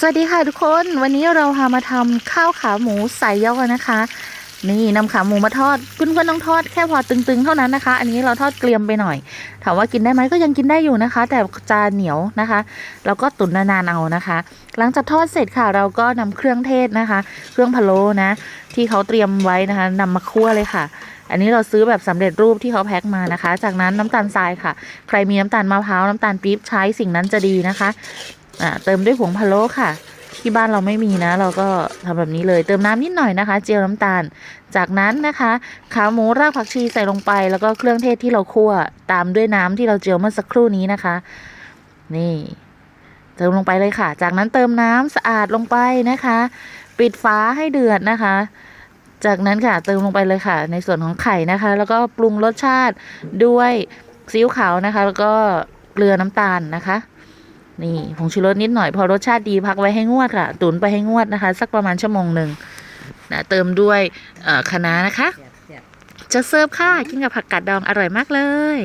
สวัสดีค่ะทุกคนวันนี้เราพามาทำข้าวขาหมูใส่ยอนะคะ นี่นำขาหมูมาทอดเพื่อนๆต้องทอดแค่พอตึงๆ เท่านั้นนะคะ อันนี้เราทอดเกลียมไปหน่อย ถามว่ากินได้ไหมก็ยังกินได้อยู่นะคะ แต่จะเหนียวนะคะแล้วก็ตุ๋นนานๆเอานะคะ หลังจากทอดเสร็จค่ะเราก็นำเครื่องเทศนะคะ เครื่องพะโล้นะ ที่เขาเตรียมไว้นะคะนำมาคั่วเลยค่ะอันนี้เราซื้อแบบสำเร็จรูปที่เขาแพ็คมานะคะ จากนั้นน้ำตาลทรายค่ะ ใครมีน้ำตาลมะพร้าวน้ำตาลปี๊บใช้สิ่งนั้นจะดีนะคะ อ่าเติมด้วยผงพะโล้ค่ะ ที่บ้านเราไม่มีนะ เราก็ทำแบบนี้เลยเติมน้ำนิดหน่อยนะคะ เจียวน้ำตาล จากนั้นนะคะขาหมูรากผักชีใส่ลงไป แล้วก็เครื่องเทศที่เราคั่วตามด้วยน้ำที่เราเจียวเมื่อสักครู่นี้นะคะ นี่ เติมลงไปเลยค่ะ จากนั้นเติมน้ำสะอาดลงไปนะคะ ปิดฝาให้เดือดนะคะจากนั้นค่ะเติมลงไปเลยค่ะ ในส่วนของไข่นะคะ แล้วก็ปรุงรสชาติด้วยซีอิ๊วขาวนะคะ แล้วก็เกลือน้ำตาลนะคะ นี่ผงชูรสนิดหน่อยพอรสชาติดีพักไว้ให้งวดค่ะ ตุนไปให้งวดนะคะ สักประมาณชั่วโมงหนึ่งนะเติมด้วยเอ่อคะน้านะคะเสียบเสียบจะเสิร์ฟค่ะ กินกับผักกาดดองอร่อยมากเลย